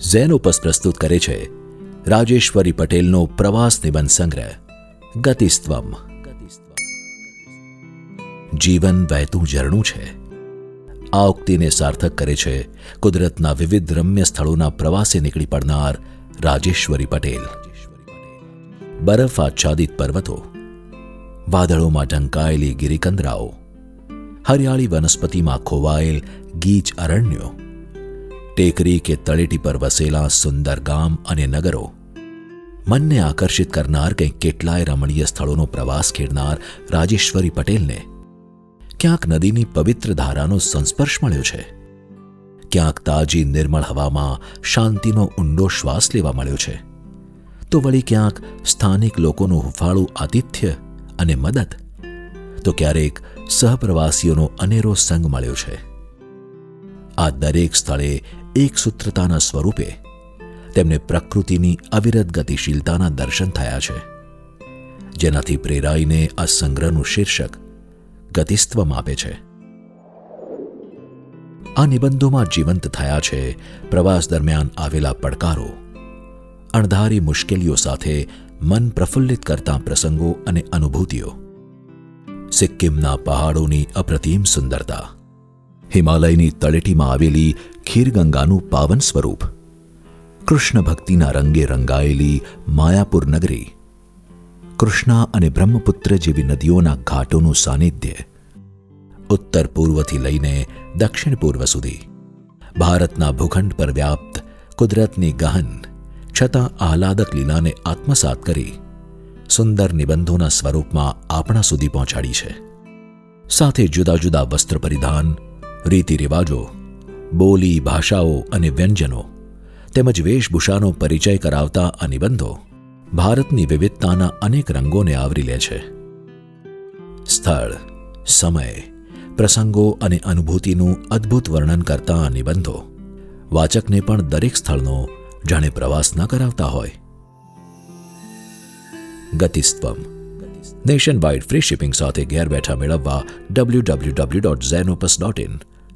Xenopus પ્રસ્તુત કરે છે, રાજેશ્વરી પટેલનો પ્રવાસ નિબંધ સંગ્રહ, ગતિસ્ત્વમ. જીવન વહેતું ઝરણું છે. આ ઉક્તિને સાર્થક કરે છે કુદરતના વિવિધ રમ્ય સ્થળોના પ્રવાસે નીકળી પડનાર રાજેશ્વરી પટેલ. બરફ આચ્છાદિત પર્વતો, વાદળોમાં ઢંકાયેલી ગિરિકંદરાઓ, હરિયાળી વનસ્પતિમાં ખોવાયેલ ગીચ અરણ્યો ટેકરી કે તળેટી પર વસેલા સુંદર ગામ અને નગરો. મનને આકર્ષિત કરનાર કંઈક કેટલાય રમણીય સ્થળોનો પ્રવાસ ખેડનાર રાજેશ્વરી પટેલને ક્યાંક નદીની પવિત્ર ધારાનો સંસ્પર્શ મળ્યો છે. ક્યાંક તાજી નિર્મળ હવામાં શાંતિનો ઊંડો શ્વાસ લેવા મળ્યો છે. તો વળી ક્યાંક સ્થાનિક લોકોનું હુફાળું આતિથ્ય અને મદદ. તો ક્યારેક સહપ્રવાસીઓનો અનેરો સંગ મળ્યો છે. આ દરેક સ્થળે એક સૂત્રતાના સ્વરૂપે તેમને પ્રકૃતિની અવિરત ગતિશીલતાના દર્શન થયા છે, જેનાથી પ્રેરાઈને આ સંગ્રહનું શીર્ષક ગતિસ્ત્વમ આપે છે. આ નિબંધોમાં જીવંત થયા છે પ્રવાસ દરમિયાન આવેલા પડકારો, અણધારી મુશ્કેલીઓ સાથે મન પ્રફુલ્લિત કરતા પ્રસંગો અને અનુભૂતિઓ, સિક્કિમના પહાડોની અપ્રતિમ સુંદરતા, હિમાલયની તળેટીમાં આવેલી ખીરગંગાનું પાવન સ્વરૂપ. કૃષ્ણ ભક્તિના રંગે રંગાયેલી માયાપુર નગરી. કૃષ્ણા અને બ્રહ્મપુત્ર જેવી નદીઓના ઘાટોનું સાનિધ્ય. ઉત્તર પૂર્વથી લઈને દક્ષિણ પૂર્વ સુધી. ભારતના ભૂખંડ પર વ્યાપ્ત કુદરતની ગહન, છતાં આહલાદક લીલાને આત્મસાત કરી, સુંદર નિબંધોના સ્વરૂપમાં આપણા સુધી પહોંચાડી છે. સાથે જુદા જુદા વસ્ત્ર પરિધાન, રીતિ રિવાજો બોલી, ભાષાઓ અને વ્યંજનો તેમજ વેશભૂષાનો પરિચય કરાવતા આ નિબંધો ભારતની વિવિધતાના અનેક રંગોને આવરી લે છે. સ્થળ, સમય, પ્રસંગો અને અનુભૂતિનું અદ્ભુત વર્ણન કરતા આ નિબંધો વાચકને પણ દરેક સ્થળનો, જાણે પ્રવાસ ન કરાવતા હોય. ગતિસ્તમ નેશન વાઇડ ફ્રી શિપિંગ સાથે ઘેર બેઠા મેળવવા W W W dot Zenopus dot in